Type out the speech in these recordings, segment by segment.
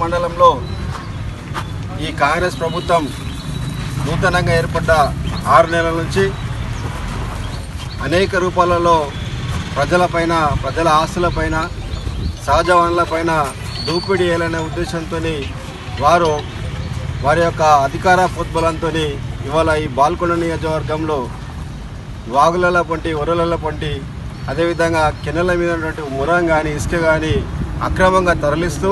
మండలంలో ఈ కాంగ్రెస్ ప్రభుత్వం నూతనంగా ఏర్పడ్డ ఆరు నెలల నుంచి అనేక రూపాలలో ప్రజలపైన ప్రజల ఆస్తులపైన సహజ వనరులపైన దూపిడీ వేయాలనే ఉద్దేశంతో వారు వారి యొక్క అధికార ఫుట్బలంతో ఇవాళ ఈ బాల్కొండ నియోజకవర్గంలో వాగులలో పొంటి ఒరలలో పొంటి అదేవిధంగా కెనల మీద ఉన్నటువంటి మురం కానీ ఇసుక కానీ అక్రమంగా తరలిస్తూ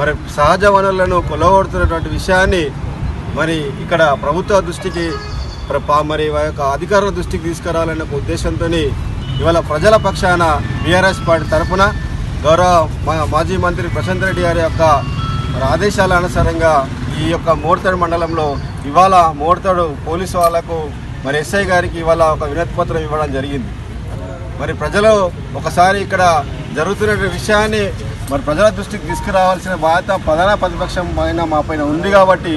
మరి సహజ వనరులను కొలగొడుతున్నటువంటి విషయాన్ని మరి ఇక్కడ ప్రభుత్వ దృష్టికి మరి వారి యొక్క అధికారుల దృష్టికి తీసుకురావాలనే ఒక ఉద్దేశంతో ఇవాళ ప్రజల పక్షాన బీఆర్ఎస్ పార్టీ తరఫున గౌరవ మా- మాజీ మంత్రి ప్రశాంత్ రెడ్డి గారి యొక్క ఆదేశాల అనుసారంగా ఈ యొక్క మోర్తడు మండలంలో ఇవాళ మోర్తడు పోలీసు వాళ్ళకు మరి ఎస్ఐ గారికి ఇవాళ ఒక వినతి పత్రం ఇవ్వడం జరిగింది. మరి ప్రజలు ఒకసారి ఇక్కడ జరుగుతున్న విషయాన్ని మరి ప్రజల దృష్టికి తీసుకురావాల్సిన బాధ్యత ప్రధాన ప్రతిపక్షం పైన మా పైన ఉంది కాబట్టి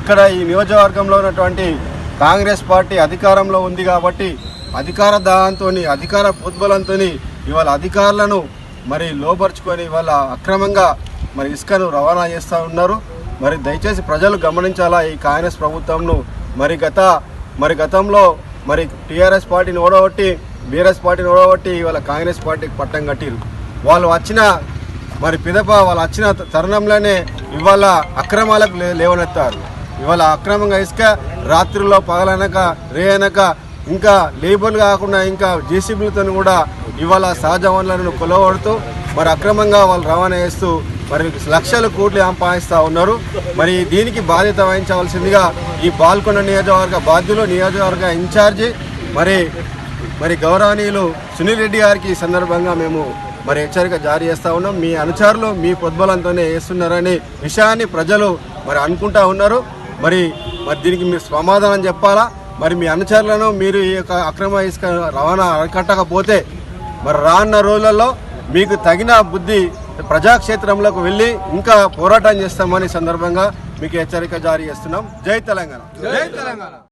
ఇక్కడ ఈ నియోజకవర్గంలో ఉన్నటువంటి కాంగ్రెస్ పార్టీ అధికారంలో ఉంది కాబట్టి అధికార దాహంతో అధికార ఉద్బలంతో ఇవాళ అధికారులను మరి లోపరుచుకొని ఇవాళ అక్రమంగా మరి ఇసుకను రవాణా చేస్తూ ఉన్నారు. మరి దయచేసి ప్రజలు గమనించాలా ఈ కాంగ్రెస్ ప్రభుత్వంను? మరి గత మరి గతంలో మరి టీఆర్ఎస్ పార్టీని ఓడగొట్టి బీఆర్ఎస్ పార్టీని ఓడగొట్టి ఇవాళ కాంగ్రెస్ పార్టీకి పట్టం కట్టిరు వాళ్ళు వచ్చిన మరి పిదప వాళ్ళు వచ్చిన తరుణంలోనే ఇవాళ అక్రమాలకు లే లేవనెత్తారు. ఇవాళ అక్రమంగా ఇసుక రాత్రిలో పగలనక రేయనక ఇంకా లేబర్లు కాకుండా ఇంకా జేసీబీలతో కూడా ఇవాళ సహజ వనరులను కొలవడుతూ మరి అక్రమంగా వాళ్ళు రవాణా చేస్తూ మరి లక్షల కోట్లు సంపాదిస్తూ ఉన్నారు. మరి దీనికి బాధ్యత వహించవలసిందిగా ఈ పాల్గొన్న నియోజకవర్గ బాధ్యులు నియోజకవర్గ ఇన్ఛార్జి మరి మరి గౌరవనీయులు సునీల్ రెడ్డి గారికి ఈ సందర్భంగా మేము మరి హెచ్చరిక జారీ చేస్తూ ఉన్నాం. మీ అనుచరులు మీ పొద్బలంతోనే వేస్తున్నారని విషయాన్ని ప్రజలు మరి అనుకుంటా ఉన్నారు. మరి మరి దీనికి మీరు సమాధానం చెప్పాలా? మరి మీ అనుచరులను మీరు ఈ యొక్క అక్రమ ఇసుక రవాణా అరికట్టకపోతే మరి రానున్న రోజులలో మీకు తగిన బుద్ధి ప్రజాక్షేత్రంలోకి వెళ్ళి ఇంకా పోరాటం చేస్తామని సందర్భంగా మీకు హెచ్చరిక జారీ చేస్తున్నాం. జై తెలంగాణ. జై తెలంగాణ.